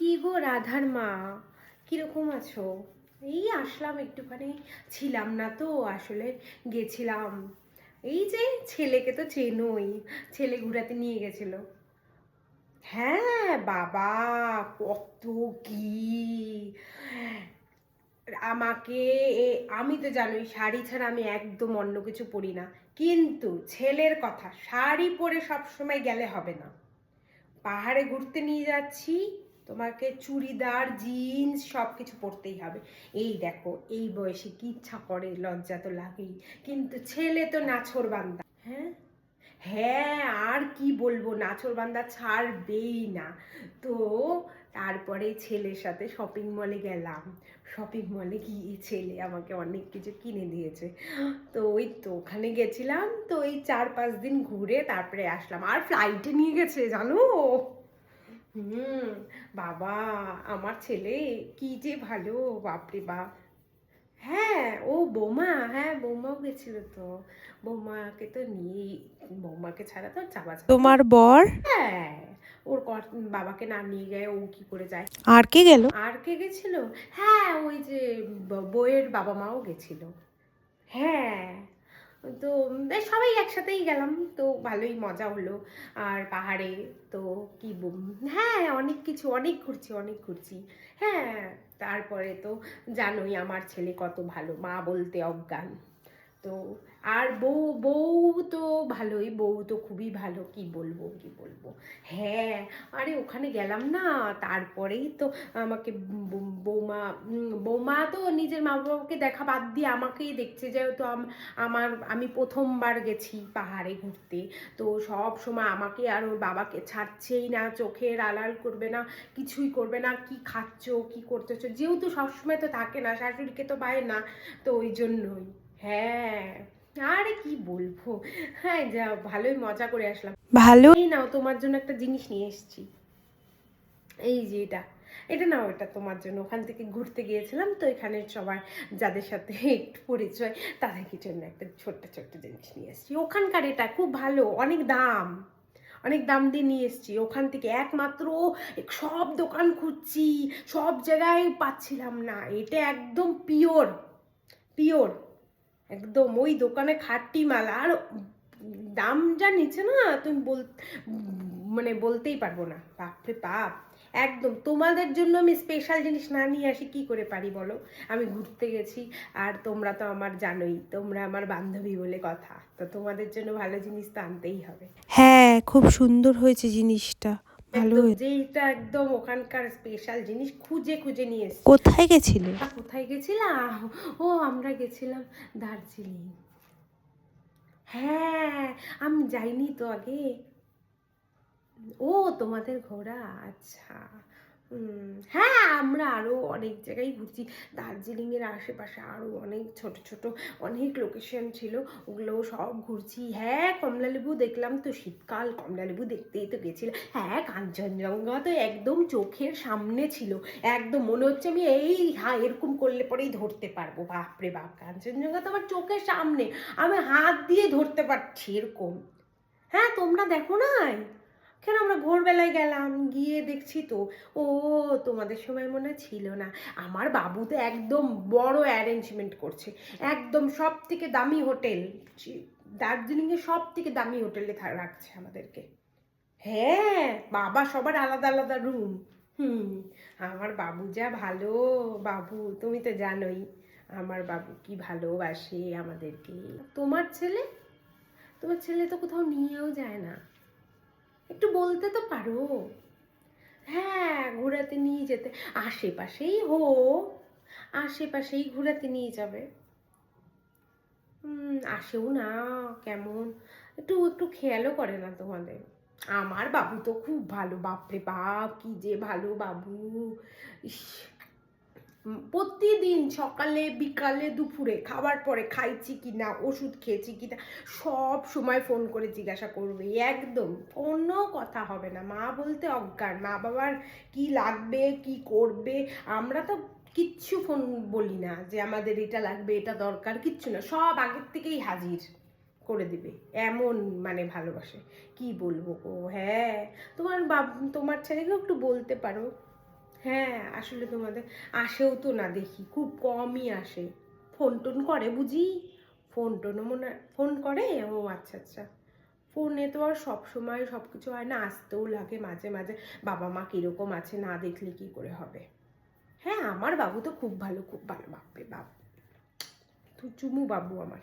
কি গো রাধার মা? কীরকম আছো? এই আসলাম একটুখানি। ছিলাম না তো, আসলে গেছিলাম। এই যে ছেলেকে তো চেনোই, ছেলে ঘুরাতে নিয়ে গেছিল। হ্যাঁ বাবা, কত কি? আমাকে আমি তো জানোই, শাড়ি ছাড়া আমি একদম অন্য কিছু পরি না। কিন্তু ছেলের কথা, শাড়ি পরে সবসময় গেলে হবে না। পাহাড়ে ঘুরতে নিয়ে যাচ্ছি তোমাকে চুড়িদার জিন্স সব কিছু পরতেই হবে। এই দেখো, এই বয়সে কি ইচ্ছা করে, লজ্জা তো লাগেই। কিন্তু ছেলে তো নাছর বান্দা। হ্যাঁ? হ্যাঁ আর কি বলব নাছর বান্দা ছাড়বেই না। তো তারপরে ছেলের সাথে শপিং মলে গেলাম। শপিং মলে গিয়ে ছেলে আমাকে অনেক কিছু কিনে দিয়েছে। তো ওই তো ওখানে গেছিলাম, তো ওই চার পাঁচ দিন ঘুরে তারপরে আসলাম। আর ফ্লাইটে নিয়ে গেছে, জানো? হুম বাবা আমার ছেলে কি যে ভালো বাপরে বাপ। হ্যাঁ ও বৌমা হ্যাঁ বৌমাও গেছিল তো। বৌমাকে তো নিয়ে বৌমাকে ছাড়া তো যাওয়া তোমার বর? হ্যাঁ ওর বাবাকে না নিয়ে গেলে ও কি করে যায়? আর কে গেল? আর কে গেছিল? হ্যাঁ ওই যে বইয়ের বাবা মাও গেছিল। হ্যাঁ তো সবাই একসাথেই গেলাম, তো ভালোই মজা হলো। আর পাহাড়ে তো কি হ্যাঁ অনেক কিছু, অনেক ঘুরছি অনেক ঘুরছি। হ্যাঁ তারপরে তো জানোই আমার ছেলে কত ভালো, মা বলতে অজ্ঞান। তো আর বউ বউ তো ভালোই, বউ তো খুবই ভালো, কি বলব কি বলব? হ্যাঁ আরে ওখানে গেলাম না, তারপরেই তো আমাকে বৌমা বৌমা তো নিজের মা বাবাকে দেখা বাদ দিয়ে আমাকেই দেখছে, যেহেতু আম- আমার, আমি প্রথমবার গেছি পাহাড়ে ঘুরতে, তো সব সময় আমাকে আর ওর বাবাকে ছাড়ছেই না, চোখের আলাল করবে না, কিছুই করবে না, কি খাচ্ছ, কি করতেছো, যেহেতু সবসময় তো থাকে না, শাশুড়িকে তো পায় না, তো ওই জন্যই। হ্যাঁ আরে কি বলব? হ্যাঁ যা ভালোই মজা করে আসলাম। ভালো? এই নাও তোমার জন্য একটা জিনিস নিয়ে এসেছি। এই যে এটা এটা নাও এটা তোমার জন্য। ওখান থেকে ঘুরতে গিয়েছিলাম তো এখানে সবাই যাদের সাথে একটু পরিচয় তাদেরকে জন্য একটা ছোট্ট ছোট্ট জিনিস নিয়ে এসেছি। ওখানকার এটা খুব ভালো অনেক দাম। অনেক দাম দিয়ে নিয়ে এসেছি। ওখান থেকে একমাত্র সব দোকান খুঁজছি সব জায়গায় পাচ্ছিলাম না। এটা একদম পিওর পিওর একদম, ওই দোকানে খাট্টি মাল। আর দাম যা নিচ্ছে না, তুমি বল মানে বলতেই পারব না। বাপরে বাপ, একদম। তোমাদের জন্য আমি স্পেশাল জিনিস না নিয়ে আসি, কি করে পারি বলো? আমি ঘুরতে গেছি, আর তোমরা তো আমার জানোই, তোমরা আমার বান্ধবী বলে কথা। তো তোমাদের জন্য ভালো জিনিস তো আনতেই হবে। হ্যাঁ খুব সুন্দর হয়েছে জিনিসটা। ভালো যেইটা একদম ওখানকার স্পেশাল জিনিস খুঁজে খুঁজে নিয়ে এসেছি। কোথায় গেছিলে? কোথায় গেছিলাম? ও আমরা গেছিলাম দার্জিলিং। হ্যাঁ আমি যাইনি তো আগে। ও তোমাদের ঘোরা আচ্ছা। হ্যাঁ আমরা আরও অনেক জায়গায় ঘুরছি। দার্জিলিংয়ের আশেপাশে আরও অনেক ছোট ছোট অনেক লোকেশন ছিল ওগুলো সব ঘুরছি। হ্যাঁ কমলালেবু দেখলাম তো, শীতকাল, কমলালেবু দেখতেই তো গেছিলাম হ্যাঁ কাঞ্চনজঙ্ঘা তো একদম চোখের সামনে ছিল। একদম মনে হচ্ছে আমি এই হ্যাঁ এরকম করলে পরেই ধরতে পারব। বাপরে বাপ, কাঞ্চনজঙ্ঘা তো আমার চোখের সামনে। আমি হাত দিয়ে ধরতে পারছি এরকম। হ্যাঁ তোমরা দেখো নাই? কেন আমরা ভোরবেলায় গেলাম? গিয়ে দেখছি তো। ও, তোমাদের সময় মনে ছিল না। আমার বাবু তো একদম বড় অ্যারেঞ্জমেন্ট করছে। একদম সব থেকে দামি হোটেল। দার্জিলিংয়ে সব থেকে দামি হোটেলে রাখছে আমাদেরকে। হ্যাঁ বাবা সবার আলাদা আলাদা রুম হুম, আমার বাবু যা ভালো। বাবু, তুমি তো জানোই, আমার বাবু কি ভালোবাসে আমাদেরকে। তোমার ছেলে? তোমার ছেলে তো কোথাও নিয়েও যায় না। একটু বলতে তো পারো। হ্যাঁ ঘোরাতে নিয়ে যেতে। আশেপাশেই হো আশেপাশেই ঘোরাতে নিয়ে যাবে। আসেও না, কেমন? একটু একটু খেয়ালও করে না তোমাদের। আমার বাবু তো খুব ভালো। বাপরে বাপ, কি যে ভালো বাবু। ইস। প্রতিদিন সকালে, বিকালে, দুপুরে খাবার পরে খাইছি কি না ওষুধ খেয়েছি কি না সব সময় ফোন করে জিজ্ঞাসা করবে। একদম, কোনো কথা হবে না। মা বলতে অজ্ঞান। মা বাবার কি লাগবে, কি করবে? আমরা তো কিচ্ছু ফোন বলি না যে আমাদের এটা লাগবে, এটা দরকার, কিচ্ছু না। সব আগের থেকেই হাজির করে দিবে। এমন মানে ভালোবাসে। কি বলব ও হ্যাঁ তোমার বাব, তোমার ছেলেকেও একটু বলতে পারো। হ্যাঁ আসলে তোমাদের আসেও তো না দেখি, খুব কমই আসে। ফোন টোন করে বুঝি? ফোন টোনও মনে ফোন করে? ও আচ্ছা আচ্ছা। ফোনে তো আর সব সময় সব কিছু হয় না, আসতেও লাগে মাঝে মাঝে। বাবা মা কীরকম আছে না দেখলে কি করে হবে? হ্যাঁ আমার বাবু তো খুব ভালো খুব ভালো, বাপরে বাপ। তুই চুমু বাবু আমার।